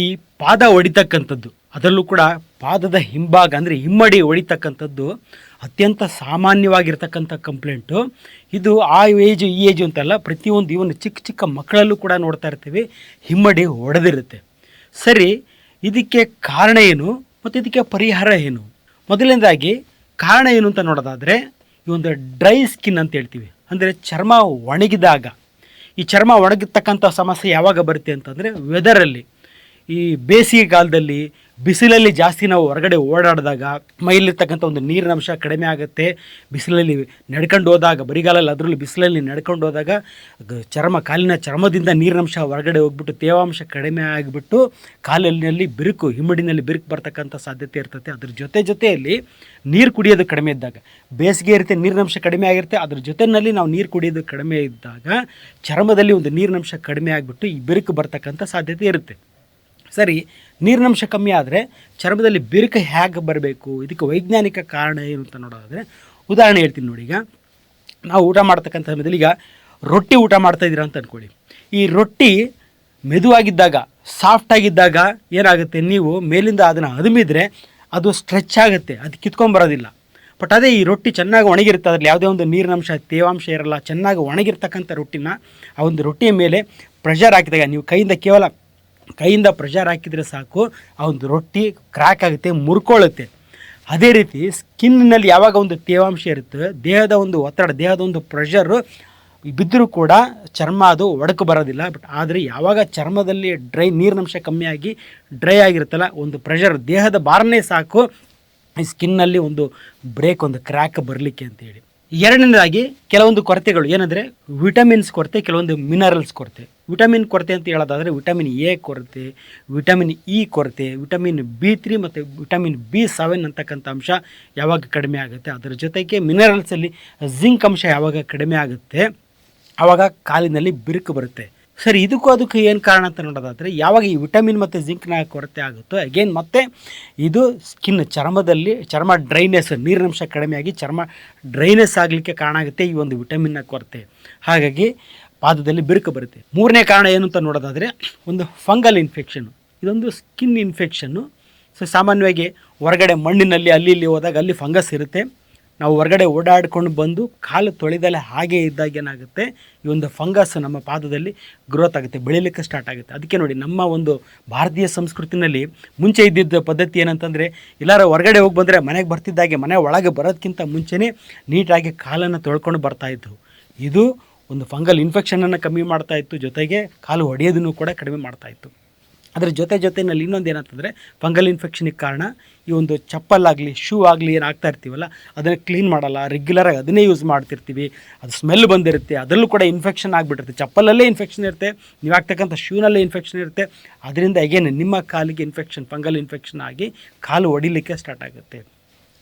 ಈ ಪಾದ ಹೊಡಿತಕ್ಕಂಥದ್ದು ಅದರಲ್ಲೂ ಕೂಡ ಪಾದದ ಹಿಂಭಾಗ ಅಂದರೆ ಹಿಮ್ಮಡಿ ಒಡಿತಕ್ಕಂಥದ್ದು ಅತ್ಯಂತ ಸಾಮಾನ್ಯವಾಗಿರ್ತಕ್ಕಂಥ ಕಂಪ್ಲೇಂಟು ಇದು ಆ ಏಜು ಈ ಏಜು ಅಂತಲ್ಲ ಪ್ರತಿಯೊಂದು ಇವನ್ ಚಿಕ್ಕ ಚಿಕ್ಕ ಮಕ್ಕಳಲ್ಲೂ ಕೂಡ ನೋಡ್ತಾ ಇರ್ತೀವಿ, ಹಿಮ್ಮಡಿ ಒಡೆದಿರುತ್ತೆ. ಸರಿ, ಇದಕ್ಕೆ ಕಾರಣ ಏನು ಮತ್ತು ಇದಕ್ಕೆ ಪರಿಹಾರ ಏನು? ಮೊದಲನೇದಾಗಿ, ಕಾರಣ ಏನು ಅಂತ ನೋಡೋದಾದರೆ, ಈ ಒಂದು ಡ್ರೈ ಸ್ಕಿನ್ ಅಂತ ಹೇಳ್ತೀವಿ. ಅಂದರೆ ಚರ್ಮ ಒಣಗಿದಾಗ. ಈ ಚರ್ಮ ಒಣಗಿರ್ತಕ್ಕಂಥ ಸಮಸ್ಯೆ ಯಾವಾಗ ಬರುತ್ತೆ ಅಂತಂದರೆ ವೆದರಲ್ಲಿ ಈ ಬೇಸಿಗೆ ಕಾಲದಲ್ಲಿ ಬಿಸಿಲಲ್ಲಿ ಜಾಸ್ತಿ ನಾವು ಹೊರಗಡೆ ಓಡಾಡಿದಾಗ ಮೈಲಿರ್ತಕ್ಕಂಥ ಒಂದು ನೀರಿನ ಅಂಶ ಕಡಿಮೆ ಆಗುತ್ತೆ. ಬಿಸಿಲಲ್ಲಿ ನಡ್ಕೊಂಡು ಹೋದಾಗ, ಬರಿಗಾಲಲ್ಲಿ ಅದರಲ್ಲಿ ಬಿಸಿಲಲ್ಲಿ ನಡ್ಕೊಂಡು ಹೋದಾಗ ಚರ್ಮ, ಕಾಲಿನ ಚರ್ಮದಿಂದ ನೀರಿನಂಶ ಹೊರಗಡೆ ಹೋಗ್ಬಿಟ್ಟು ತೇವಾಂಶ ಕಡಿಮೆ ಆಗಿಬಿಟ್ಟು ಕಾಲಿನಲ್ಲಿ ಬಿರುಕು, ಹಿಮ್ಮಡಿನಲ್ಲಿ ಬಿರುಕು ಬರ್ತಕ್ಕಂಥ ಸಾಧ್ಯತೆ ಇರ್ತದೆ. ಅದ್ರ ಜೊತೆ ಜೊತೆಯಲ್ಲಿ ನೀರು ಕುಡಿಯೋದು ಕಡಿಮೆ ಇದ್ದಾಗ, ಬೇಸಿಗೆ ಇರುತ್ತೆ ನೀರಿನಂಶ ಕಡಿಮೆ ಆಗಿರುತ್ತೆ. ಅದ್ರ ಜೊತೆಯಲ್ಲಿ ನಾವು ನೀರು ಕುಡಿಯೋದು ಕಡಿಮೆ ಇದ್ದಾಗ, ಚರ್ಮದಲ್ಲಿ ಒಂದು ನೀರಿನಂಶ ಕಡಿಮೆ ಆಗಿಬಿಟ್ಟು ಈ ಬಿರುಕು ಬರ್ತಕ್ಕಂಥ ಸಾಧ್ಯತೆ ಇರುತ್ತೆ. ಸರಿ, ನೀರಿನಂಶ ಕಮ್ಮಿ ಆದರೆ ಚರ್ಮದಲ್ಲಿ ಬಿರುಕು ಹೇಗೆ ಬರಬೇಕು? ಇದಕ್ಕೆ ವೈಜ್ಞಾನಿಕ ಕಾರಣ ಏನು ಅಂತ ನೋಡೋದಾದರೆ, ಉದಾಹರಣೆ ಹೇಳ್ತೀನಿ ನೋಡಿ ಈಗ. ನಾವು ಊಟ ಮಾಡ್ತಕ್ಕಂಥ ಸಮಯದಲ್ಲಿ ಈಗ ರೊಟ್ಟಿ ಊಟ ಮಾಡ್ತಾ ಇದ್ದೀರಾ ಅಂತ ಅಂದ್ಕೊಳ್ಳಿ ಈ ರೊಟ್ಟಿ ಮೆದುವಾಗಿದ್ದಾಗ ಸಾಫ್ಟಾಗಿದ್ದಾಗ ಏನಾಗುತ್ತೆ? ನೀವು ಮೇಲಿಂದ ಅದನ್ನು ಅದುಮಿದ್ರೆ ಅದು ಸ್ಟ್ರೆಚ್ ಆಗುತ್ತೆ, ಅದು ಕಿತ್ಕೊಂಬರೋದಿಲ್ಲ ಬಟ್ ಅದೇ ಈ ರೊಟ್ಟಿ ಚೆನ್ನಾಗಿ ಒಣಗಿರುತ್ತೆ, ಅದರಲ್ಲಿ ಯಾವುದೇ ಒಂದು ನೀರಿನಂಶ, ತೇವಾಂಶ ಇರಲ್ಲ, ಚೆನ್ನಾಗಿ ಒಣಗಿರ್ತಕ್ಕಂಥ ರೊಟ್ಟಿನ ಆ ಒಂದು ರೊಟ್ಟಿಯ ಮೇಲೆ ಪ್ರೆಷರ್ ಹಾಕಿದಾಗ, ನೀವು ಕೈಯಿಂದ ಕೇವಲ ಕೈಯಿಂದ ಪ್ರೆಷರ್ ಹಾಕಿದರೆ ಸಾಕು, ಆ ಒಂದು ರೊಟ್ಟಿ ಕ್ರ್ಯಾಕ್ ಆಗುತ್ತೆ, ಮುರ್ಕೊಳ್ಳುತ್ತೆ. ಅದೇ ರೀತಿ ಸ್ಕಿನ್ನಲ್ಲಿ ಯಾವಾಗ ಒಂದು ತೇವಾಂಶ ಇರುತ್ತೆ, ದೇಹದ ಒಂದು ಒತ್ತಡ, ದೇಹದ ಒಂದು ಪ್ರೆಷರು ಬಿದ್ದರೂ ಕೂಡ ಚರ್ಮ ಅದು ಒಡಕು ಬರೋದಿಲ್ಲ. ಬಟ್ ಆದರೆ ಯಾವಾಗ ಚರ್ಮದಲ್ಲಿ ಡ್ರೈ ನೀರಿನಂಶ ಕಮ್ಮಿಯಾಗಿ ಡ್ರೈ ಆಗಿರುತ್ತಲ್ಲ, ಒಂದು ಪ್ರೆಷರ್ ದೇಹದ ಭಾರನೇ ಸಾಕು, ಈ ಸ್ಕಿನ್ನಲ್ಲಿ ಒಂದು ಬ್ರೇಕ್ ಒಂದು ಕ್ರ್ಯಾಕ್ ಬರಲಿಕ್ಕೆ ಅಂತೇಳಿ ಎರಡನೇದಾಗಿ ಕೆಲವೊಂದು ಕೊರತೆಗಳು, ಏನಂದರೆ ವಿಟಮಿನ್ಸ್ ಕೊರತೆ, ಕೆಲವೊಂದು ಮಿನರಲ್ಸ್ ಕೊರತೆ. ವಿಟಮಿನ್ ಕೊರತೆ ಅಂತ ಹೇಳೋದಾದರೆ ವಿಟಮಿನ್ ಎ ಕೊರತೆ, ವಿಟಮಿನ್ ಇ ಕೊರತೆ, ವಿಟಮಿನ್ ಬಿ ತ್ರೀ ಮತ್ತು ವಿಟಮಿನ್ ಬಿ ಸೆವೆನ್ ಅಂತಕ್ಕಂಥ ಅಂಶ ಯಾವಾಗ ಕಡಿಮೆ ಆಗುತ್ತೆ. ಅದರ ಜೊತೆಗೆ ಮಿನರಲ್ಸಲ್ಲಿ ಜಿಂಕ್ ಅಂಶ ಯಾವಾಗ ಕಡಿಮೆ ಆಗುತ್ತೆ ಆವಾಗ ಕಾಲಿನಲ್ಲಿ ಬಿರುಕು ಬರುತ್ತೆ. ಸರಿ, ಇದಕ್ಕೂ ಅದಕ್ಕೂ ಏನು ಕಾರಣ ಅಂತ ನೋಡೋದಾದರೆ ಯಾವಾಗ ಈ ವಿಟಮಿನ್ ಮತ್ತು ಜಿಂಕ್ನ ಕೊರತೆ ಆಗುತ್ತೋ ಅಗೇನ್ ಮತ್ತೆ ಇದು ಸ್ಕಿನ್ ಚರ್ಮದಲ್ಲಿ, ಚರ್ಮ ಡ್ರೈನೆಸ್ ನೀರಿನಂಶ ಕಡಿಮೆಯಾಗಿ ಚರ್ಮ ಡ್ರೈನೆಸ್ ಆಗಲಿಕ್ಕೆ ಕಾರಣ ಆಗುತ್ತೆ ಈ ಒಂದು ವಿಟಮಿನ್ನ ಕೊರತೆ. ಹಾಗಾಗಿ ಪಾದದಲ್ಲಿ ಬಿರುಕು ಬರುತ್ತೆ. ಮೂರನೇ ಕಾರಣ ಏನು ಅಂತ ನೋಡೋದಾದರೆ, ಒಂದು ಫಂಗಲ್ ಇನ್ಫೆಕ್ಷನ್. ಇದೊಂದು ಸ್ಕಿನ್ ಇನ್ಫೆಕ್ಷನ್ನು ಸೊ ಸಾಮಾನ್ಯವಾಗಿ ಹೊರಗಡೆ ಮಣ್ಣಿನಲ್ಲಿ, ಅಲ್ಲಿ ಇಲ್ಲಿ ಹೋದಾಗ ಅಲ್ಲಿ ಫಂಗಸ್ ಇರುತ್ತೆ. ನಾವು ಹೊರಗಡೆ ಓಡಾಡ್ಕೊಂಡು ಬಂದು ಕಾಲು ತೊಳೆದಲ್ಲೇ ಹಾಗೆ ಇದ್ದಾಗ ಏನಾಗುತ್ತೆ, ಈ ಒಂದು ಫಂಗಸ್ ನಮ್ಮ ಪಾದದಲ್ಲಿ ಗ್ರೋತ್ ಆಗುತ್ತೆ, ಬೆಳೀಲಿಕ್ಕೆ ಸ್ಟಾರ್ಟ್ ಆಗುತ್ತೆ. ಅದಕ್ಕೆ ನೋಡಿ, ನಮ್ಮ ಒಂದು ಭಾರತೀಯ ಸಂಸ್ಕೃತಿನಲ್ಲಿ ಮುಂಚೆ ಇದ್ದಿದ್ದ ಪದ್ಧತಿ ಏನಂತಂದರೆ, ಎಲ್ಲರೂ ಹೊರಗಡೆ ಹೋಗಿ ಬಂದರೆ ಮನೆಗೆ ಬರ್ತಿದ್ದಾಗೆ ಮನೆ ಒಳಗೆ ಬರೋದಕ್ಕಿಂತ ಮುಂಚೆನೇ ನೀಟಾಗಿ ಕಾಲನ್ನು ತೊಳ್ಕೊಂಡು ಬರ್ತಾಯಿದ್ರು ಇದು ಒಂದು ಫಂಗಲ್ ಇನ್ಫೆಕ್ಷನನ್ನು ಕಮ್ಮಿ ಮಾಡ್ತಾ ಇತ್ತು, ಜೊತೆಗೆ ಕಾಲು ಹೊಡೆಯೋದನ್ನು ಕೂಡ ಕಡಿಮೆ ಮಾಡ್ತಾ ಇತ್ತು. ಅದರ ಜೊತೆ ಜೊತೆಯಲ್ಲಿ ಇನ್ನೊಂದು ಏನಂತಂದರೆ ಫಂಗಲ್ ಇನ್ಫೆಕ್ಷನಿಗೆ ಕಾರಣ ಈ ಒಂದು ಚಪ್ಪಲ್ಲಾಗಲಿ ಶೂ ಆಗಲಿ ಏನು ಆಗ್ತಾ ಇರ್ತೀವಲ್ಲ, ಅದನ್ನು ಕ್ಲೀನ್ ಮಾಡಲ್ಲ. ರೆಗ್ಯುಲರಾಗಿ ಅದನ್ನೇ ಯೂಸ್ ಮಾಡ್ತಿರ್ತೀವಿ. ಅದು ಸ್ಮೆಲ್ ಬಂದಿರುತ್ತೆ. ಅದರಲ್ಲೂ ಕೂಡ ಇನ್ಫೆಕ್ಷನ್ ಆಗಿಬಿಟ್ಟಿರುತ್ತೆ. ಚಪ್ಪಲಲ್ಲೇ ಇನ್ಫೆಕ್ಷನ್ ಇರುತ್ತೆ. ನೀವು ಆಗ್ತಕ್ಕಂಥ ಶೂನಲ್ಲೇ ಇನ್ಫೆಕ್ಷನ್ ಇರುತ್ತೆ. ಅದರಿಂದ ಅಗೇನ್ ನಿಮ್ಮ ಕಾಲಿಗೆ ಇನ್ಫೆಕ್ಷನ್ ಫಂಗಲ್ ಇನ್ಫೆಕ್ಷನ್ ಆಗಿ ಕಾಲು ಒಡಿಲಿಕ್ಕೆ ಸ್ಟಾರ್ಟ್ ಆಗುತ್ತೆ.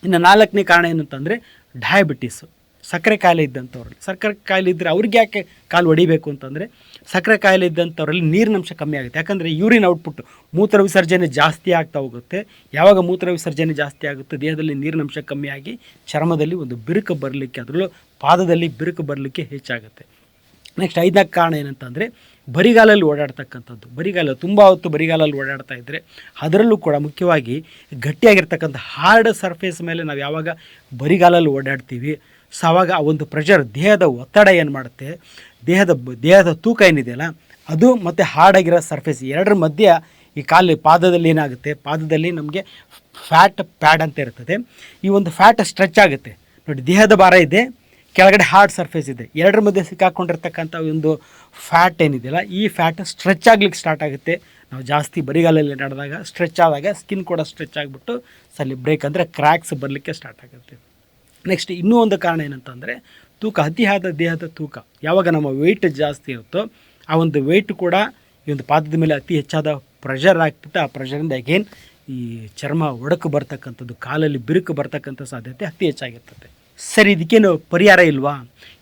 ಇನ್ನು ನಾಲ್ಕನೇ ಕಾರಣ ಏನು ಅಂತಂದರೆ ಡಯಾಬಿಟೀಸು ಸಕ್ಕರೆ ಕಾಯಿಲೆ ಇದ್ದಂಥವ್ರಲ್ಲಿ. ಸಕ್ಕರೆ ಕಾಯಿಲೆ ಇದ್ದರೆ ಅವ್ರಿಗೆ ಯಾಕೆ ಕಾಲು ಹೊಡಿಬೇಕು ಅಂತಂದರೆ ಸಕ್ಕರೆ ಕಾಯಿಲೆ ಇದ್ದಂಥವ್ರಲ್ಲಿ ನೀರಿನಂಶ ಕಮ್ಮಿ ಆಗುತ್ತೆ. ಯಾಕಂದರೆ ಯೂರಿನ್ ಔಟ್ಪುಟ್ ಮೂತ್ರ ವಿಸರ್ಜನೆ ಜಾಸ್ತಿ ಆಗ್ತಾ ಹೋಗುತ್ತೆ. ಯಾವಾಗ ಮೂತ್ರ ವಿಸರ್ಜನೆ ಜಾಸ್ತಿ ಆಗುತ್ತೆ? ದೇಹದಲ್ಲಿ ನೀರಿನಂಶ ಕಮ್ಮಿಯಾಗಿ ಚರ್ಮದಲ್ಲಿ ಒಂದು ಬಿರುಕು ಬರಲಿಕ್ಕೆ, ಅದರಲ್ಲೂ ಪಾದದಲ್ಲಿ ಬಿರುಕು ಬರಲಿಕ್ಕೆ ಹೆಚ್ಚಾಗುತ್ತೆ. ನೆಕ್ಸ್ಟ್ ಐದನೇ ಕಾರಣ ಏನಂತಂದರೆ ಬರಿಗಾಲಲ್ಲಿ ಓಡಾಡ್ತಕ್ಕಂಥದ್ದು. ಬರಿಗಾಲ, ತುಂಬ ಹೊತ್ತು ಬರಿಗಾಲಲ್ಲಿ ಓಡಾಡ್ತಾ ಇದ್ದರೆ ಅದರಲ್ಲೂ ಕೂಡ ಮುಖ್ಯವಾಗಿ ಗಟ್ಟಿಯಾಗಿರ್ತಕ್ಕಂಥ ಹಾರ್ಡ್ ಸರ್ಫೇಸ್ ಮೇಲೆ ನಾವು ಯಾವಾಗ ಬರಿಗಾಲಲ್ಲಿ ಓಡಾಡ್ತೀವಿ ಸೊ ಆವಾಗ ಆ ಒಂದು ಪ್ರೆಷರ್ ದೇಹದ ಒತ್ತಡ ಏನು ಮಾಡುತ್ತೆ? ದೇಹದ ದೇಹದ ತೂಕ ಏನಿದೆಯಲ್ಲ, ಅದು ಮತ್ತು ಹಾರ್ಡಾಗಿರೋ ಸರ್ಫೇಸ್ ಎರಡರ ಮಧ್ಯ ಈ ಕಾಲು ಪಾದದಲ್ಲಿ ಏನಾಗುತ್ತೆ? ಪಾದದಲ್ಲಿ ನಮಗೆ ಫ್ಯಾಟ್ ಪ್ಯಾಡ್ ಅಂತ ಇರ್ತದೆ. ಈ ಒಂದು ಫ್ಯಾಟ್ ಸ್ಟ್ರೆಚ್ ಆಗುತ್ತೆ. ನೋಡಿ, ದೇಹದ ಭಾರ ಇದೆ, ಕೆಳಗಡೆ ಹಾರ್ಡ್ ಸರ್ಫೇಸ್ ಇದೆ. ಎರಡರ ಮಧ್ಯೆ ಸಿಕ್ಕಾಕೊಂಡಿರ್ತಕ್ಕಂಥ ಒಂದು ಫ್ಯಾಟ್ ಏನಿದೆಯಲ್ಲ, ಈ ಫ್ಯಾಟ್ ಸ್ಟ್ರೆಚ್ ಆಗ್ಲಿಕ್ಕೆ ಸ್ಟಾರ್ಟ್ ಆಗುತ್ತೆ. ನಾವು ಜಾಸ್ತಿ ಬರಿಗಾಲಲ್ಲಿ ನಡೆದಾಗ ಸ್ಟ್ರೆಚ್ ಆದಾಗ ಸ್ಕಿನ್ ಕೂಡ ಸ್ಟ್ರೆಚ್ ಆಗಿಬಿಟ್ಟು, ಸಲ್ಲಿ ಬ್ರೇಕ್ ಅಂದರೆ ಕ್ರ್ಯಾಕ್ಸ್ ಬರಲಿಕ್ಕೆ ಸ್ಟಾರ್ಟ್ ಆಗುತ್ತೆ. ನೆಕ್ಸ್ಟ್ ಇನ್ನೂ ಒಂದು ಕಾರಣ ಏನಂತಂದರೆ, ತೂಕ ಅತಿಯಾದ ದೇಹದ ತೂಕ, ಯಾವಾಗ ನಮ್ಮ ವೆಯ್ಟ್ ಜಾಸ್ತಿ ಇರುತ್ತೋ, ಆ ಒಂದು ವೆಯ್ಟ್ ಕೂಡ ಈ ಒಂದು ಪಾದದ ಮೇಲೆ ಅತಿ ಹೆಚ್ಚಾದ ಪ್ರೆಷರ್ ಆಗ್ತಿತ್ತು. ಆ ಪ್ರೆಷರಿಂದ ಅಗೇನ್ ಈ ಚರ್ಮ ಒಡಕು ಬರ್ತಕ್ಕಂಥದ್ದು, ಕಾಲಲ್ಲಿ ಬಿರುಕು ಬರ್ತಕ್ಕಂಥ ಸಾಧ್ಯತೆ ಅತಿ ಹೆಚ್ಚಾಗಿರ್ತದೆ. ಸರಿ, ಇದಕ್ಕೇನು ಪರಿಹಾರ ಇಲ್ವಾ?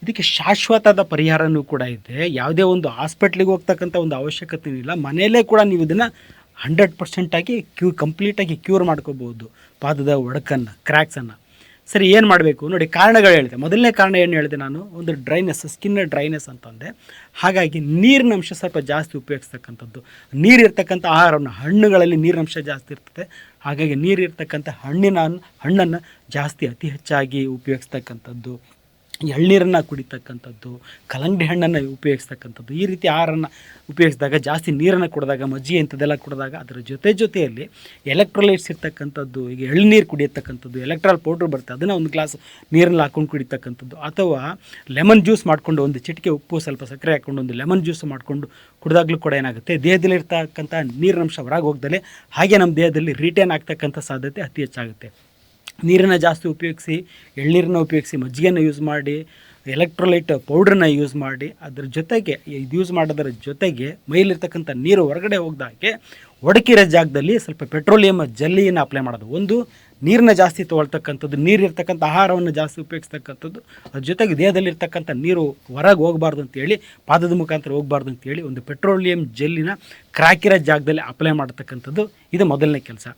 ಇದಕ್ಕೆ ಶಾಶ್ವತದ ಪರಿಹಾರನೂ ಕೂಡ ಇದೆ. ಯಾವುದೇ ಒಂದು ಹಾಸ್ಪಿಟ್ಲಿಗೆ ಹೋಗ್ತಕ್ಕಂಥ ಒಂದು ಅವಶ್ಯಕತೆ ಇಲ್ಲ. ಮನೆಯಲ್ಲೇ ಕೂಡ ನೀವು ಇದನ್ನು ಹಂಡ್ರೆಡ್ ಪರ್ಸೆಂಟಾಗಿ ಕ್ಯೂ ಕಂಪ್ಲೀಟಾಗಿ ಕ್ಯೂರ್ ಮಾಡ್ಕೋಬೋದು ಪಾದದ ಒಡಕನ್ನು ಕ್ರ್ಯಾಕ್ಸನ್ನು ಸರಿ, ಏನು ಮಾಡಬೇಕು? ನೋಡಿ, ಕಾರಣಗಳು ಹೇಳಿದೆ. ಮೊದಲನೇ ಕಾರಣ ಏನು ಹೇಳಿದೆ ನಾನು? ಒಂದು ಡ್ರೈನೆಸ್ ಸ್ಕಿನ್ ಡ್ರೈನೆಸ್ ಅಂತಂದೆ ಹಾಗಾಗಿ ನೀರಿನ ಅಂಶ ಸ್ವಲ್ಪ ಜಾಸ್ತಿ ಉಪಯೋಗಿಸ್ತಕ್ಕಂಥದ್ದು. ನೀರಿರ್ತಕ್ಕಂಥ ಆಹಾರವನ್ನು, ಹಣ್ಣುಗಳಲ್ಲಿ ನೀರಿನ ಅಂಶ ಜಾಸ್ತಿ ಇರ್ತದೆ. ಹಾಗಾಗಿ ನೀರಿರ್ತಕ್ಕಂಥ ಹಣ್ಣಿನ ಹಣ್ಣನ್ನು ಜಾಸ್ತಿ ಅತಿ ಹೆಚ್ಚಾಗಿ ಉಪಯೋಗಿಸ್ತಕ್ಕಂಥದ್ದು. ಎಳ್ನೀರನ್ನು ಕುಡಿತಕ್ಕಂಥದ್ದು ಕಲಂಗಡಿ ಹಣ್ಣನ್ನು ಉಪಯೋಗಿಸ್ತಕ್ಕಂಥದ್ದು, ಈ ರೀತಿ ಆಹಾರನ ಉಪಯೋಗಿಸಿದಾಗ ಜಾಸ್ತಿ ನೀರನ್ನು ಕುಡಿದಾಗ ಮಜ್ಜಿ ಇಂಥದ್ದೆಲ್ಲ ಕುಡಿದಾಗ ಅದರ ಜೊತೆ ಜೊತೆಯಲ್ಲಿ ಎಲೆಕ್ಟ್ರೋಲೈಟ್ಸ್ ಇರ್ತಕ್ಕಂಥದ್ದು, ಈಗ ಎಳ್ನೀರು ಕುಡಿಯತಕ್ಕಂಥದ್ದು ಎಲೆಕ್ಟ್ರಾಲ್ ಪೌಡ್ರ್ ಬರುತ್ತೆ, ಅದನ್ನು ಒಂದು ಗ್ಲಾಸ್ ನೀರಲ್ಲಿ ಹಾಕೊಂಡು ಕುಡಿತಕ್ಕಂಥದ್ದು, ಅಥವಾ ಲೆಮನ್ ಜ್ಯೂಸ್ ಮಾಡಿಕೊಂಡು ಒಂದು ಚಿಟಿಕೆ ಉಪ್ಪು ಸ್ವಲ್ಪ ಸಕ್ಕರೆ ಹಾಕ್ಕೊಂಡು ಒಂದು ಲೆಮನ್ ಜ್ಯೂಸ್ ಮಾಡಿಕೊಂಡು ಕುಡಿದಾಗಲೂ ಕೂಡ ಏನಾಗುತ್ತೆ ದೇಹದಲ್ಲಿರ್ತಕ್ಕಂಥ ನೀರಿನಂಶ ಹೊರಗೆ ಹೋಗ್ದಲೆ, ಹಾಗೆ ನಮ್ಮ ದೇಹದಲ್ಲಿ ರಿಟೇನ್ ಆಗ್ತಕ್ಕಂಥ ಸಾಧ್ಯತೆ ಅತಿ ಹೆಚ್ಚಾಗುತ್ತೆ. ನೀರನ್ನು ಜಾಸ್ತಿ ಉಪಯೋಗಿಸಿ ಎಳ್ನೀರನ್ನ ಉಪಯೋಗಿಸಿ, ಮಜ್ಜಿಗೆನ ಯೂಸ್ ಮಾಡಿ ಎಲೆಕ್ಟ್ರೋಲೈಟ್ ಪೌಡ್ರನ್ನ ಯೂಸ್ ಮಾಡಿ, ಅದ್ರ ಜೊತೆಗೆ ಇದು ಯೂಸ್ ಮಾಡೋದ್ರ ಜೊತೆಗೆ ಮೈಲಿರ್ತಕ್ಕಂಥ ನೀರು ಹೊರಗಡೆ ಹೋಗ್ದಾಗೆ ಒಡಕಿರೋ ಜಾಗದಲ್ಲಿ ಸ್ವಲ್ಪ ಪೆಟ್ರೋಲಿಯಂ ಜಲ್ಲಿಯನ್ನು ಅಪ್ಲೈ ಮಾಡೋದು. ಒಂದು ನೀರನ್ನ ಜಾಸ್ತಿ ತೊಗೊಳ್ತಕ್ಕಂಥದ್ದು, ನೀರು ಇರ್ತಕ್ಕಂಥ ಆಹಾರವನ್ನು ಜಾಸ್ತಿ ಉಪಯೋಗಿಸ್ತಕ್ಕಂಥದ್ದು, ಅದ್ರ ಜೊತೆಗೆ ದೇಹದಲ್ಲಿರ್ತಕ್ಕಂಥ ನೀರು ಹೊರಗೆ ಹೋಗಬಾರ್ದು ಅಂತೇಳಿ ಪಾದದ ಮುಖಾಂತರ ಹೋಗಬಾರ್ದು ಅಂತೇಳಿ ಒಂದು ಪೆಟ್ರೋಲಿಯಂ ಜೆಲ್ಲಿನ ಕ್ರಾಕಿರೋ ಜಾಗದಲ್ಲಿ ಅಪ್ಲೈ ಮಾಡ್ತಕ್ಕಂಥದ್ದು ಇದು ಮೊದಲನೇ ಕೆಲಸ.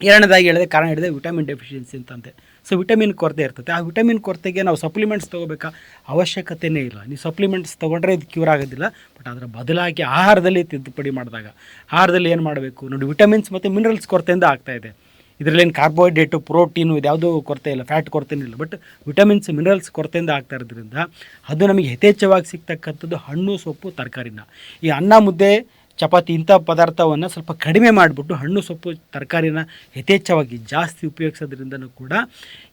ಎರಡನೇದಾಗಿ ಹೇಳಿದೆ ಕಾರಣ ಹೇಳಿದೆ ವಿಟಮಿನ್ ಡೆಫಿಷಿಯನ್ಸಿ ಅಂತಂತೆ. ಸೊ ವಿಟಮಿನ್ ಕೊರತೆ ಇರ್ತದೆ. ಆ ವಿಟಮಿನ್ ಕೊರತೆಗೆ ನಾವು ಸಪ್ಲಿಮೆಂಟ್ಸ್ ತೊಗೋಬೇಕಾ? ಅವಶ್ಯಕತೆಯೇ ಇಲ್ಲ. ನೀವು ಸಪ್ಲಿಮೆಂಟ್ಸ್ ತೊಗೊಂಡ್ರೆ ಇದು ಕ್ಯೂರ್ ಆಗೋದಿಲ್ಲ. ಬಟ್ ಅದರ ಬದಲಾಗಿ ಆಹಾರದಲ್ಲಿ ತಿದ್ದುಪಡಿ ಮಾಡಿದಾಗ, ಆಹಾರದಲ್ಲಿ ಏನು ಮಾಡಬೇಕು? ನೋಡಿ, ವಿಟಮಿನ್ಸ್ ಮತ್ತು ಮಿನರಲ್ಸ್ ಕೊರತೆಯಿಂದ ಆಗ್ತಾಯಿದೆ ಇದರಲ್ಲೇನು ಕಾರ್ಬೋಹೈಡ್ರೇಟು, ಪ್ರೋಟೀನು ಇದ್ಯಾವುದೂ ಕೊರತೆ ಇಲ್ಲ. ಫ್ಯಾಟ್ ಕೊರತೆನೂ ಇಲ್ಲ. ಬಟ್ ವಿಟಮಿನ್ಸ್, ಮಿನರಲ್ಸ್ ಕೊರತೆಯಿಂದ ಆಗ್ತಾ ಇರೋದ್ರಿಂದ ಅದು ನಮಗೆ ಯಥೇಚ್ಛವಾಗಿ ಸಿಗ್ತಕ್ಕಂಥದ್ದು ಹಣ್ಣು, ಸೊಪ್ಪು, ತರಕಾರಿನ. ಈ ಅನ್ನ, ಮುದ್ದೆ ಚಪಾತಿ ಇಂಥ ಪದಾರ್ಥವನ್ನು ಸ್ವಲ್ಪ ಕಡಿಮೆ ಮಾಡಿಬಿಟ್ಟು ಹಣ್ಣು ಸೊಪ್ಪು ತರಕಾರಿನ ಯಥೇಚ್ಛವಾಗಿ ಜಾಸ್ತಿ ಉಪಯೋಗಿಸೋದ್ರಿಂದನೂ ಕೂಡ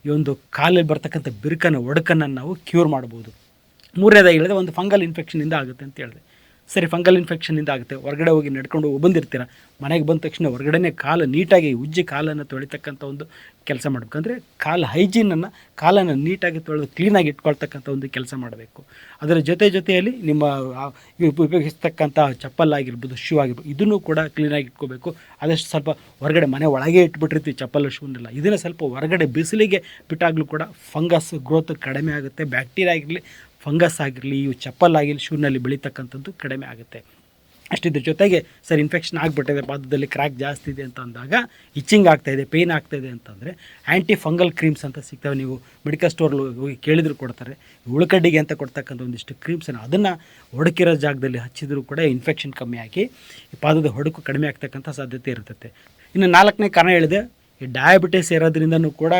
ಈ ಒಂದು ಕಾಲಲ್ಲಿ ಬರ್ತಕ್ಕಂಥ ಬಿರುಕನ್ನು, ಒಡಕನ್ನು ನಾವು ಕ್ಯೂರ್ ಮಾಡ್ಬೋದು. ಮೂರನೇದಾಗಿ ಹೇಳಿದ್ರೆ ಒಂದು ಫಂಗಲ್ ಇನ್ಫೆಕ್ಷನಿಂದ ಆಗುತ್ತೆ ಅಂತ ಹೇಳಿದೆ. ಸರಿ ಫಂಗಲ್ ಇನ್ಫೆಕ್ಷನಿಂದ ಆಗುತ್ತೆ. ಹೊರಗಡೆ ಹೋಗಿ ನಡ್ಕೊಂಡು ಹೋಗಿ ಬಂದಿರ್ತೀರ? ಮನೆಗೆ ಬಂದ ತಕ್ಷಣ ಹೊರಗಡೆನೇ ಕಾಲು ನೀಟಾಗಿ ಉಜ್ಜಿ ಕಾಲನ್ನು ತೊಳಿತಕ್ಕಂಥ ಒಂದು ಕೆಲಸ ಮಾಡಬೇಕಂದ್ರೆ ಕಾಲು ಹೈಜೀನನ್ನು ಕಾಲನ್ನು ನೀಟಾಗಿ ತೊಳೆದು ಕ್ಲೀನಾಗಿ ಇಟ್ಕೊಳ್ತಕ್ಕಂಥ ಒಂದು ಕೆಲಸ ಮಾಡಬೇಕು. ಅದರ ಜೊತೆ ಜೊತೆಯಲ್ಲಿ ನಿಮ್ಮ ಉಪಯೋಗಿಸ್ತಕ್ಕಂಥ ಚಪ್ಪಲ್ ಆಗಿರ್ಬೋದು ಶೂ ಆಗಿರ್ಬೋದು, ಇದನ್ನು ಕೂಡ ಕ್ಲೀನಾಗಿ ಇಟ್ಕೋಬೇಕು. ಆದಷ್ಟು ಸ್ವಲ್ಪ ಹೊರಗಡೆ ಮನೆ ಒಳಗೆ ಇಟ್ಬಿಟ್ಟಿರ್ತೀವಿ ಚಪ್ಪಲ್ ಶೂನೆಲ್ಲ ಇದನ್ನು ಸ್ವಲ್ಪ ಹೊರಗಡೆ ಬಿಸಿಲಿಗೆ ಬಿಟ್ಟಾಗಲೂ ಕೂಡ ಫಂಗಸ್ ಗ್ರೋತ್ ಕಡಿಮೆ ಆಗುತ್ತೆ. ಬ್ಯಾಕ್ಟೀರಿಯಾ ಆಗಿರಲಿ ಫಂಗಸ್ ಆಗಿರಲಿ, ಇವು ಚಪ್ಪಲ್ ಆಗಿರಲಿ ಶೂನಲ್ಲಿ ಬೆಳೀತಕ್ಕಂಥದ್ದು ಕಡಿಮೆ ಆಗುತ್ತೆ. ಅಷ್ಟಿದ್ರ ಜೊತೆಗೆ, ಸರ್ ಇನ್ಫೆಕ್ಷನ್ ಆಗಿಬಿಟ್ಟಿದೆ ಪಾದದಲ್ಲಿ ಕ್ರ್ಯಾಕ್ ಜಾಸ್ತಿ ಇದೆ ಅಂತ ಅಂದಾಗ ಇಚ್ಚಿಂಗ್ ಆಗ್ತಾಯಿದೆ ಪೇಯ್ನ್ ಇದೆ ಅಂತಂದರೆ ಆ್ಯಂಟಿ ಫಂಗಲ್ ಕ್ರೀಮ್ಸ್ ಅಂತ ಸಿಗ್ತವೆ. ನೀವು ಮೆಡಿಕಲ್ ಸ್ಟೋರ್ ಹೋಗಿ ಕೇಳಿದ್ರು ಕೊಡ್ತಾರೆ. ಉಳ್ಕಡ್ಡಿಗೆ ಅಂತ ಕೊಡ್ತಕ್ಕಂಥ ಒಂದಿಷ್ಟು ಕ್ರೀಮ್ಸನ್ನು ಅದನ್ನು ಹೊಡಕಿರೋ ಜಾಗದಲ್ಲಿ ಹಚ್ಚಿದರೂ ಕೂಡ ಇನ್ಫೆಕ್ಷನ್ ಕಮ್ಮಿ ಆಗಿ ಈ ಪಾದದ ಹೊಡಕು ಕಡಿಮೆ ಆಗ್ತಕ್ಕಂಥ ಸಾಧ್ಯತೆ ಇರ್ತದೆ ಇನ್ನು ನಾಲ್ಕನೇ ಕಾರಣ ಹೇಳಿದೆ, ಈ ಡಯಾಬಿಟಿಸ್ ಇರೋದ್ರಿಂದನೂ ಕೂಡ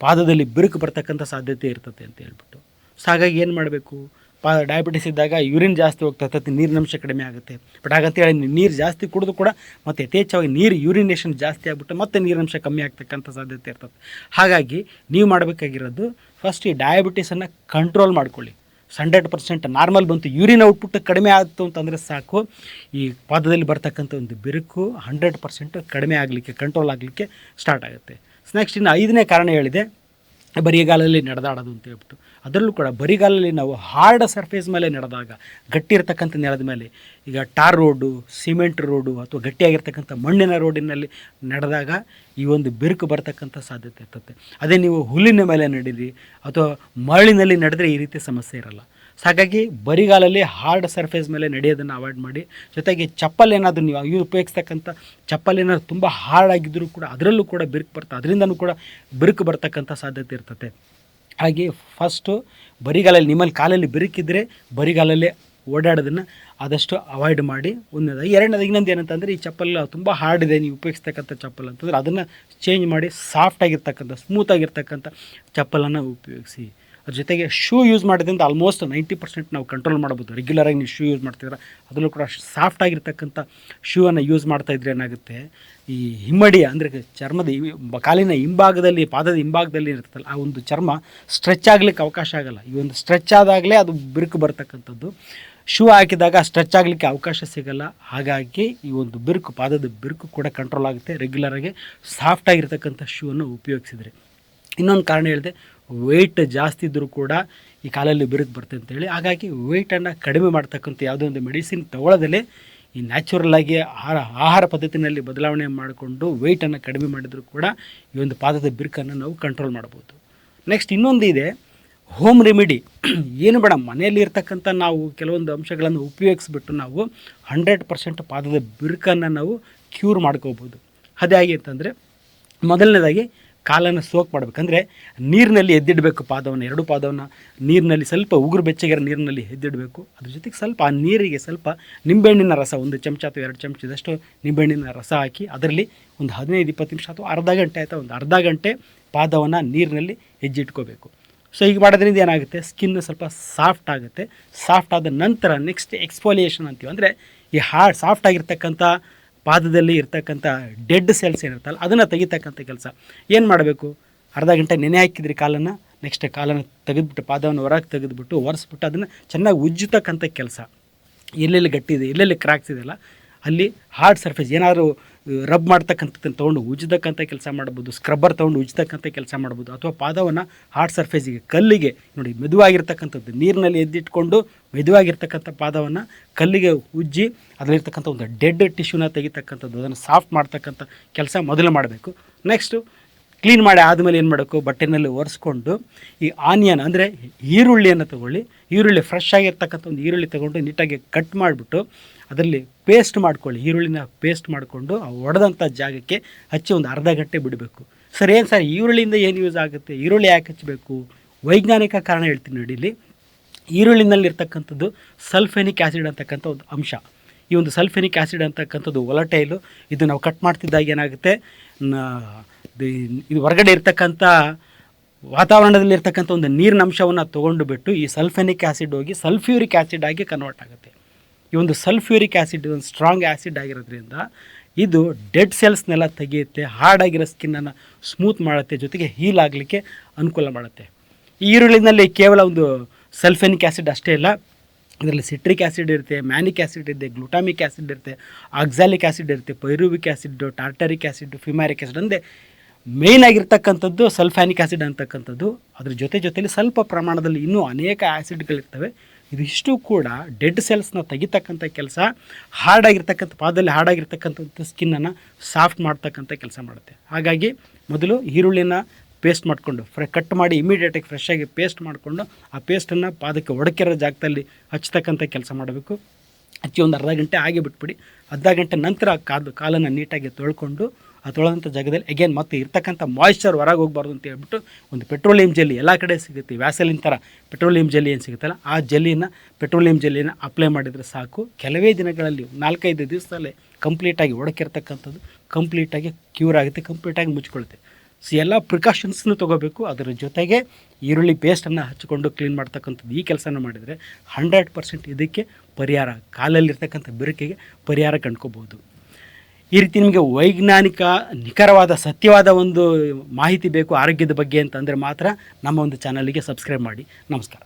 ಪಾದದಲ್ಲಿ ಬಿರುಕು ಬರ್ತಕ್ಕಂಥ ಸಾಧ್ಯತೆ ಇರ್ತದೆ ಅಂತ ಹೇಳ್ಬಿಟ್ಟು. ಸೊ ಹಾಗಾಗಿ ಏನು ಮಾಡಬೇಕು? ಪಾ ಡಯಾಬಿಟಿಸ್ ಇದ್ದಾಗ ಯೂರಿನ್ ಜಾಸ್ತಿ ಹೋಗ್ತಾ ಇರ್ತೈತೆ ನೀರಿನಂಶ ಕಡಿಮೆ ಆಗುತ್ತೆ. ಬಟ್ ಹಾಗಂತೇಳಿ ನೀರು ಜಾಸ್ತಿ ಕುಡಿದು ಕೂಡ ಮತ್ತು ಯಥೇಚ್ಛವಾಗಿ ನೀರು ಯೂರಿನೇಷನ್ ಜಾಸ್ತಿ ಆಗಿಬಿಟ್ಟು ಮತ್ತೆ ನೀರಿನಂಶ ಕಮ್ಮಿ ಆಗ್ತಕ್ಕಂಥ ಸಾಧ್ಯತೆ ಇರ್ತದೆ ಹಾಗಾಗಿ ನೀವು ಮಾಡಬೇಕಾಗಿರೋದು ಫಸ್ಟ್ ಈ ಡಯಾಬಿಟಿಸನ್ನು ಕಂಟ್ರೋಲ್ ಮಾಡ್ಕೊಳ್ಳಿ. ಹಂಡ್ರೆಡ್ ಪರ್ಸೆಂಟ್ ನಾರ್ಮಲ್ ಬಂತು ಯೂರಿನ್ ಔಟ್ಪುಟ್ ಕಡಿಮೆ ಆಯಿತು ಅಂತಂದರೆ ಸಾಕು. ಈ ಪಾದದಲ್ಲಿ ಬರ್ತಕ್ಕಂಥ ಒಂದು ಬಿರುಕು ಹಂಡ್ರೆಡ್ ಪರ್ಸೆಂಟ್ ಕಡಿಮೆ ಆಗಲಿಕ್ಕೆ ಕಂಟ್ರೋಲ್ ಆಗಲಿಕ್ಕೆ ಸ್ಟಾರ್ಟ್ ಆಗುತ್ತೆ. ನೆಕ್ಸ್ಟ್ ಇನ್ನು ಐದನೇ ಕಾರಣ ಹೇಳಿದೆ. ಬರಿಗಾಲಲ್ಲಿ ನಡೆದಾಡೋದು ಅಂತ ಹೇಳ್ಬಿಟ್ಟು. ಅದರಲ್ಲೂ ಕೂಡ ಬರಿಗಾಲಲ್ಲಿ ನಾವು ಹಾರ್ಡ್ ಸರ್ಫೇಸ್ ಮೇಲೆ ನಡೆದಾಗ ಗಟ್ಟಿ ಇರತಕ್ಕಂಥ ನೆಲದ ಮೇಲೆ, ಈಗ ಟಾರ್ ರೋಡು ಸಿಮೆಂಟ್ ರೋಡು ಅಥವಾ ಗಟ್ಟಿಯಾಗಿರ್ತಕ್ಕಂಥ ಮಣ್ಣಿನ ರೋಡಿನಲ್ಲಿ ನಡೆದಾಗ ಈ ಒಂದು ಬಿರುಕು ಬರತಕ್ಕಂಥ ಸಾಧ್ಯತೆ ಇರ್ತದೆ. ಅದೇ ನೀವು ಹುಲ್ಲಿನ ಮೇಲೆ ನಡೀರಿ ಅಥವಾ ಮರಳಿನಲ್ಲಿ ನಡೆದ್ರೆ ಈ ರೀತಿ ಸಮಸ್ಯೆ ಇರಲ್ಲ. ಹಾಗಾಗಿ ಬರಿಗಾಲಲ್ಲಿ ಹಾರ್ಡ್ ಸರ್ಫೇಸ್ ಮೇಲೆ ನಡೆಯೋದನ್ನು ಅವಾಯ್ಡ್ ಮಾಡಿ, ಜೊತೆಗೆ ಚಪ್ಪಲ್ ಏನಾದರೂ ನೀವು ಇವ್ರು ಉಪಯೋಗಿಸ್ತಕ್ಕಂಥ ಚಪ್ಪಲ್ ಏನಾದರೂ ತುಂಬ ಹಾರ್ಡ್ ಆಗಿದ್ದರೂ ಕೂಡ ಅದರಲ್ಲೂ ಕೂಡ ಬಿರುಕು ಬರ್ತದೆ, ಅದರಿಂದನೂ ಕೂಡ ಬಿರುಕು ಬರ್ತಕ್ಕಂಥ ಸಾಧ್ಯತೆ ಇರ್ತದೆ. ಹಾಗೆ ಫಸ್ಟು ಬರಿಗಾಲಲ್ಲಿ ನಿಮ್ಮಲ್ಲಿ ಕಾಲಲ್ಲಿ ಬಿರುಕಿದ್ರೆ ಬರಿಗಾಲಲ್ಲೇ ಓಡಾಡೋದನ್ನು ಆದಷ್ಟು ಅವಾಯ್ಡ್ ಮಾಡಿ. ಒಂದನೇದಾಗಿ, ಎರಡನೇದಾಗಿ ಇನ್ನೊಂದು ಏನಂತಂದರೆ ಈ ಚಪ್ಪಲ್ ತುಂಬ ಹಾರ್ಡ್ ಇದೆ, ನೀವು ಉಪಯೋಗಿಸ್ತಕ್ಕಂಥ ಚಪ್ಪಲ್ ಅಂತಂದರೆ ಅದನ್ನು ಚೇಂಜ್ ಮಾಡಿ ಸಾಫ್ಟಾಗಿರ್ತಕ್ಕಂಥ ಸ್ಮೂತಾಗಿರ್ತಕ್ಕಂಥ ಚಪ್ಪಲನ್ನು ಉಪಯೋಗಿಸಿ. ಜೊತೆಗೆ ಶೂ ಯೂಸ್ ಮಾಡೋದ್ರಿಂದ ಆಲ್ಮೋಸ್ಟ್ ನೈಂಟಿ ಪರ್ಸೆಂಟ್ ನಾವು ಕಂಟ್ರೋಲ್ ಮಾಡ್ಬೋದು. ರೆಗ್ಯುಲರಾಗಿ ನೀವು ಶೂ ಯೂಸ್ ಮಾಡ್ತಿದ್ರೆ ಅದರಲ್ಲೂ ಕೂಡ ಸಾಫ್ಟ್ ಆಗಿರ್ತಕ್ಕಂಥ ಶೂವನ್ನು ಯೂಸ್ ಮಾಡ್ತಾ ಇದ್ರೆ ಏನಾಗುತ್ತೆ? ಈ ಹಿಮ್ಮಡಿ ಅಂದರೆ ಚರ್ಮದ ಕಾಲಿನ ಹಿಂಭಾಗದಲ್ಲಿ, ಪಾದದ ಹಿಂಭಾಗದಲ್ಲಿ ಇರ್ತದಲ್ಲ ಆ ಒಂದು ಚರ್ಮ ಸ್ಟ್ರೆಚ್ ಆಗಲಿಕ್ಕೆ ಅವಕಾಶ ಆಗಲ್ಲ. ಈ ಒಂದು ಸ್ಟ್ರೆಚ್ ಆದಾಗಲೇ ಅದು ಬಿರುಕು ಬರ್ತಕ್ಕಂಥದ್ದು. ಶೂ ಹಾಕಿದಾಗ ಸ್ಟ್ರೆಚ್ ಆಗಲಿಕ್ಕೆ ಅವಕಾಶ ಸಿಗಲ್ಲ. ಹಾಗಾಗಿ ಈ ಒಂದು ಬಿರುಕು, ಪಾದದ ಬಿರುಕು ಕೂಡ ಕಂಟ್ರೋಲ್ ಆಗುತ್ತೆ. ರೆಗ್ಯುಲರಾಗಿ ಸಾಫ್ಟ್ ಆಗಿರ್ತಕ್ಕಂಥ ಶೂವನ್ನು ಉಪಯೋಗಿಸಿದರೆ. ಇನ್ನೊಂದು ಕಾರಣ ಹೇಳಿದೆ ವೆಯ್ಟ್ ಜಾಸ್ತಿ ಇದ್ದರೂ ಕೂಡ ಈ ಕಾಲಲ್ಲಿ ಬಿರುದು ಬರುತ್ತೆ ಅಂತೇಳಿ ಹಾಗಾಗಿ ವೆಯ್ಟನ್ನು ಕಡಿಮೆ ಮಾಡ್ತಕ್ಕಂಥ ಯಾವುದೋ ಒಂದು ಮೆಡಿಸಿನ್ ತಗೊಳ್ಳೋದಲ್ಲೇ ಈ ನ್ಯಾಚುರಲ್ ಆಗಿ ಆಹಾರ ಆಹಾರ ಪದ್ಧತಿನಲ್ಲಿ ಬದಲಾವಣೆ ಮಾಡಿಕೊಂಡು ವೆಯ್ಟನ್ನು ಕಡಿಮೆ ಮಾಡಿದರೂ ಕೂಡ ಈ ಒಂದು ಪಾದದ ಬಿರುಕನ್ನು ನಾವು ಕಂಟ್ರೋಲ್ ಮಾಡ್ಬೋದು ನೆಕ್ಸ್ಟ್ ಇನ್ನೊಂದು ಇದೆ ಹೋಮ್ ರೆಮಿಡಿ ಏನು ಬೇಡ, ಮನೆಯಲ್ಲಿ ಇರ್ತಕ್ಕಂಥ ನಾವು ಕೆಲವೊಂದು ಅಂಶಗಳನ್ನು ಉಪಯೋಗಿಸ್ಬಿಟ್ಟು ನಾವು ಹಂಡ್ರೆಡ್ ಪರ್ಸೆಂಟ್ ಪಾದದ ಬಿರುಕನ್ನು ನಾವು ಕ್ಯೂರ್ ಮಾಡ್ಕೋಬೋದು ಅದೇ ಹೇಗೆ ಅಂತಂದರೆ ಮೊದಲನೇದಾಗಿ ಕಾಲನ್ನು ಸೋಕ್ ಮಾಡಬೇಕಂದ್ರೆ ನೀರಿನಲ್ಲಿ ಎದ್ದಿಡಬೇಕು ಪಾದವನ್ನು, ಎರಡು ಪಾದವನ್ನು, ನೀರಿನಲ್ಲಿ ಸ್ವಲ್ಪ ಉಗುರು ಬೆಚ್ಚಗಿರೋ ನೀರಿನಲ್ಲಿ ಎದ್ದಿಡಬೇಕು. ಅದ್ರ ಜೊತೆಗೆ ಸ್ವಲ್ಪ ಆ ನೀರಿಗೆ ಸ್ವಲ್ಪ ನಿಂಬೆಹಣ್ಣಿನ ರಸ, ಒಂದು ಚಮಚ ಅಥವಾ ಎರಡು ಚಮಚದಷ್ಟು ನಿಂಬೆಹಣ್ಣಿನ ರಸ ಹಾಕಿ ಅದರಲ್ಲಿ ಒಂದು ಹದಿನೈದು, ಇಪ್ಪತ್ತು ನಿಮಿಷ ಅಥವಾ ಅರ್ಧ ಗಂಟೆ ಆಯಿತಾ, ಒಂದು ಅರ್ಧ ಗಂಟೆ ಪಾದವನ್ನು ನೀರಿನಲ್ಲಿ ಹೆಜ್ಜಿಟ್ಕೋಬೇಕು. ಸೊ ಈಗ ಮಾಡೋದ್ರಿಂದ ಏನಾಗುತ್ತೆ? ಸ್ಕಿನ್ ಸ್ವಲ್ಪ ಸಾಫ್ಟ್ ಆಗುತ್ತೆ. ಸಾಫ್ಟ್ ಆದ ನಂತರ ನೆಕ್ಸ್ಟ್ ಎಕ್ಸ್ಫೋಲಿಯೇಷನ್ ಅಂತೀವಿ. ಅಂದರೆ ಈ ಹಾರ್ಡ್ ಸಾಫ್ಟ್ ಆಗಿರ್ತಕ್ಕಂಥ ಪಾದದಲ್ಲಿ ಇರ್ತಕ್ಕಂಥ ಡೆಡ್ ಸೆಲ್ಸ್ ಏನಿರ್ತಲ್ಲ ಅದನ್ನು ತೆಗಿತಕ್ಕಂಥ ಕೆಲಸ. ಏನು ಮಾಡಬೇಕು? ಅರ್ಧ ಗಂಟೆ ನೆನೆ ಹಾಕಿದ್ರಿ ಕಾಲನ್ನು ನೆಕ್ಸ್ಟ್ ಕಾಲನ್ನು ತೆಗೆದುಬಿಟ್ಟು, ಪಾದವನ್ನು ಹೊರಗೆ ತೆಗೆದುಬಿಟ್ಟು, ಒರೆಸ್ಬಿಟ್ಟು ಅದನ್ನು ಚೆನ್ನಾಗಿ ಉಜ್ಜತಕ್ಕಂಥ ಕೆಲಸ. ಎಲ್ಲೆಲ್ಲಿ ಗಟ್ಟಿದೆ, ಎಲ್ಲೆಲ್ಲಿ ಕ್ರ್ಯಾಕ್ಸ್ ಇದೆಯಲ್ಲ ಅಲ್ಲಿ ಹಾರ್ಡ್ ಸರ್ಫೇಸ್ ಏನಾದರೂ ರಬ್ ಮಾಡ್ತಕ್ಕಂಥದ್ದನ್ನು ತೊಗೊಂಡು ಉಜ್ಜತಕ್ಕಂಥ ಕೆಲಸ ಮಾಡ್ಬೋದು ಸ್ಕ್ರಬ್ಬರ್ ತೊಗೊಂಡು ಉಜ್ಜತಕ್ಕಂಥ ಕೆಲಸ ಮಾಡ್ಬೋದು, ಅಥವಾ ಪಾದವನ್ನು ಹಾರ್ಡ್ ಸರ್ಫೇಸಿಗೆ ಕಲ್ಲಿಗೆ, ನೋಡಿ ಮೆದುವಾಗಿರ್ತಕ್ಕಂಥದ್ದು, ನೀರಿನಲ್ಲಿ ಎದ್ದಿಟ್ಕೊಂಡು ಮೆದುವಾಗಿರ್ತಕ್ಕಂಥ ಪಾದವನ್ನು ಕಲ್ಲಿಗೆ ಉಜ್ಜಿ ಅದರಲ್ಲಿರ್ತಕ್ಕಂಥ ಒಂದು ಡೆಡ್ ಟಿಶ್ಯೂನ ತೆಗಿತಕ್ಕಂಥದ್ದು, ಅದನ್ನು ಸಾಫ್ಟ್ ಮಾಡ್ತಕ್ಕಂಥ ಕೆಲಸ ಮೊದಲು ಮಾಡಬೇಕು. ನೆಕ್ಸ್ಟು ಕ್ಲೀನ್ ಮಾಡಿ ಆದಮೇಲೆ ಏನು ಮಾಡಬೇಕು? ಬಟ್ಟೆನಲ್ಲಿ ಒರೆಸ್ಕೊಂಡು ಈ ಆನಿಯನ್ ಅಂದರೆ ಈರುಳ್ಳಿಯನ್ನು ತಗೊಳ್ಳಿ. ಈರುಳ್ಳಿ ಫ್ರೆಶ್ ಆಗಿರ್ತಕ್ಕಂಥ ಒಂದು ಈರುಳ್ಳಿ ತಗೊಂಡು ನೀಟಾಗಿ ಕಟ್ ಮಾಡಿಬಿಟ್ಟು ಅದರಲ್ಲಿ ಪೇಸ್ಟ್ ಮಾಡ್ಕೊಳ್ಳಿ. ಈರುಳ್ಳಿನ ಪೇಸ್ಟ್ ಮಾಡಿಕೊಂಡು ಆ ಒಡೆದಂಥ ಜಾಗಕ್ಕೆ ಹಚ್ಚಿ ಒಂದು ಅರ್ಧ ಗಂಟೆ ಬಿಡಬೇಕು. ಸರ್, ಏನು ಸರ್, ಈರುಳ್ಳಿಯಿಂದ ಏನು ಯೂಸ್ ಆಗುತ್ತೆ? ಈರುಳ್ಳಿ ಯಾಕೆ ಹಚ್ಚಬೇಕು? ವೈಜ್ಞಾನಿಕ ಕಾರಣ ಹೇಳ್ತೀನಿ ನೋಡಿ ಇಲ್ಲಿ. ಈರುಳ್ಳಿನಲ್ಲಿರ್ತಕ್ಕಂಥದ್ದು ಸಲ್ಫೆನಿಕ್ ಆ್ಯಸಿಡ್ ಅಂತಕ್ಕಂಥ ಒಂದು ಅಂಶ. ಈ ಒಂದು ಸಲ್ಫೆನಿಕ್ ಆ್ಯಸಿಡ್ ಅಂತಕ್ಕಂಥದ್ದು ಒಲಟೈಲು. ಇದು ನಾವು ಕಟ್ ಮಾಡ್ತಿದ್ದಾಗ ಏನಾಗುತ್ತೆ? ಇದು ಹೊರಗಡೆ ಇರ್ತಕ್ಕಂಥ ವಾತಾವರಣದಲ್ಲಿ ಇರ್ತಕ್ಕಂಥ ಒಂದು ನೀರಿನ ಅಂಶವನ್ನು ತೊಗೊಂಡು ಬಿಟ್ಟು ಈ ಸಲ್ಫೆನಿಕ್ ಆ್ಯಸಿಡ್ ಹೋಗಿ ಸಲ್ಫ್ಯೂರಿಕ್ ಆ್ಯಸಿಡ್ ಆಗಿ ಕನ್ವರ್ಟ್ ಆಗುತ್ತೆ. ಈ ಒಂದು ಸಲ್ಫ್ಯೂರಿಕ್ ಆ್ಯಸಿಡ್ ಒಂದು ಸ್ಟ್ರಾಂಗ್ ಆ್ಯಸಿಡ್ ಆಗಿರೋದ್ರಿಂದ ಇದು ಡೆಡ್ ಸೆಲ್ಸ್ನೆಲ್ಲ ತೆಗೆಯುತ್ತೆ ಹಾರ್ಡ್ ಆಗಿರೋ ಸ್ಕಿನ್ನನ್ನು ಸ್ಮೂತ್ ಮಾಡುತ್ತೆ, ಜೊತೆಗೆ ಹೀಲ್ ಆಗಲಿಕ್ಕೆ ಅನುಕೂಲ ಮಾಡುತ್ತೆ. ಈ ಈರುಳ್ಳಿನಲ್ಲಿ ಕೇವಲ ಒಂದು ಸಲ್ಫೆನಿಕ್ ಆ್ಯಸಿಡ್ ಅಷ್ಟೇ ಇಲ್ಲ, ಇದರಲ್ಲಿ ಸಿಟ್ರಿಕ್ ಆ್ಯಸಿಡ್ ಇರುತ್ತೆ ಮ್ಯಾನಿಕ್ ಆ್ಯಸಿಡ್ ಇದೆ ಗ್ಲುಟಾಮಿಕ್ ಆ್ಯಸಿಡ್ ಇರುತ್ತೆ ಆಕ್ಸಾಲಿಕ್ ಆ್ಯಸಿಡ್ ಇರುತ್ತೆ pyruvic acid tartaric acid fumaric acid ಅಂದರೆ ಮೇಯ್ನ್ ಆಗಿರ್ತಕ್ಕಂಥದ್ದು ಸಲ್ಫ್ಯಾನಿಕ್ ಆ್ಯಸಿಡ್ ಅಂತಕ್ಕಂಥದ್ದು. ಅದ್ರ ಜೊತೆ ಜೊತೆಯಲ್ಲಿ ಸ್ವಲ್ಪ ಪ್ರಮಾಣದಲ್ಲಿ ಇನ್ನೂ ಅನೇಕ ಆ್ಯಸಿಡ್ಗಳಿರ್ತವೆ ಇದಿಷ್ಟು ಕೂಡ ಡೆಡ್ ಸೆಲ್ಸ್ನ ತೆಗಿತಕ್ಕಂಥ ಕೆಲಸ ಹಾರ್ಡ್ ಆಗಿರ್ತಕ್ಕಂಥ, ಪಾದದಲ್ಲಿ ಹಾರ್ಡ್ ಆಗಿರ್ತಕ್ಕಂಥ ಸ್ಕಿನ್ನನ್ನು ಸಾಫ್ಟ್ ಮಾಡ್ತಕ್ಕಂಥ ಕೆಲಸ ಮಾಡುತ್ತೆ. ಹಾಗಾಗಿ ಮೊದಲು ಈರುಳ್ಳಿನ ಪೇಸ್ಟ್ ಮಾಡಿಕೊಂಡು ಫ್ರೆ ಕಟ್ ಮಾಡಿ ಇಮಿಡಿಯೇಟಾಗಿ ಫ್ರೆಶ್ ಪೇಸ್ಟ್ ಮಾಡಿಕೊಂಡು ಆ ಪೇಸ್ಟನ್ನು ಪಾದಕ್ಕೆ ಒಡಕಿರೋ ಜಾಗದಲ್ಲಿ ಹಚ್ತಕ್ಕಂಥ ಕೆಲಸ ಮಾಡಬೇಕು. ಹಚ್ಚಿ ಒಂದು ಅರ್ಧ ಗಂಟೆ ಹಾಗೆ ಬಿಟ್ಬಿಡಿ. ಅರ್ಧ ಗಂಟೆ ನಂತರ ಕಾದು, ಕಾಲನ್ನು ನೀಟಾಗಿ ತೊಳ್ಕೊಂಡು ಆ ತೊಳೆದಂಥ ಜಾಗದಲ್ಲಿ ಅಗೇನ್ ಮತ್ತೆ ಇರ್ತಕ್ಕಂಥ ಮಾಯ್ಶ್ಚರ್ ಹೊರಗೆ ಹೋಗ್ಬಾರ್ದು ಅಂತ ಹೇಳ್ಬಿಟ್ಟು ಒಂದು ಪೆಟ್ರೋಲಿಯಂ ಜೆಲ್ಲಿ ಎಲ್ಲ ಕಡೆ ಸಿಗುತ್ತೆ. ವ್ಯಾಸಲಿನ್ ಥರ ಪೆಟ್ರೋಲಿಯಂ ಜೆಲ್ಲಿ ಏನು ಸಿಗುತ್ತಲ್ಲ, ಆ ಜೆಲ್ಲಿನ ಪೆಟ್ರೋಲಿಯಂ ಜೆಲ್ಲಿನ ಅಪ್ಲೈ ಮಾಡಿದರೆ ಸಾಕು. ಕೆಲವೇ ದಿನಗಳಲ್ಲಿ ನಾಲ್ಕೈದು ದಿವಸದಲ್ಲೇ ಕಂಪ್ಲೀಟಾಗಿ ಒಡಕಿರ್ತಕ್ಕಂಥದ್ದು ಕಂಪ್ಲೀಟಾಗಿ ಕ್ಯೂರ್ ಆಗುತ್ತೆ ಕಂಪ್ಲೀಟಾಗಿ ಮುಚ್ಕೊಳುತ್ತೆ. ಸೊ ಎಲ್ಲ ಪ್ರಿಕಾಷನ್ಸ್ನು ತೊಗೋಬೇಕು. ಅದರ ಜೊತೆಗೆ ಈರುಳ್ಳಿ ಪೇಸ್ಟನ್ನು ಹಚ್ಚಿಕೊಂಡು ಕ್ಲೀನ್ ಮಾಡ್ತಕ್ಕಂಥದ್ದು ಈ ಕೆಲಸನ ಮಾಡಿದರೆ ಹಂಡ್ರೆಡ್ ಪರ್ಸೆಂಟ್ ಇದಕ್ಕೆ ಪರಿಹಾರ, ಕಾಲಲ್ಲಿರ್ತಕ್ಕಂಥ ಬಿರುಕಿಗೆ ಪರಿಹಾರ ಕಂಡ್ಕೋಬೋದು. ಈ ರೀತಿ ನಿಮಗೆ ವೈಜ್ಞಾನಿಕ ನಿಖರವಾದ, ಸತ್ಯವಾದ ಒಂದು ಮಾಹಿತಿ ಬೇಕು ಆರೋಗ್ಯದ ಬಗ್ಗೆ ಅಂತಂದರೆ ಮಾತ್ರ ನಮ್ಮ ಒಂದು ಚಾನಲಿಗೆ ಸಬ್ಸ್ಕ್ರೈಬ್ ಮಾಡಿ. ನಮಸ್ಕಾರ.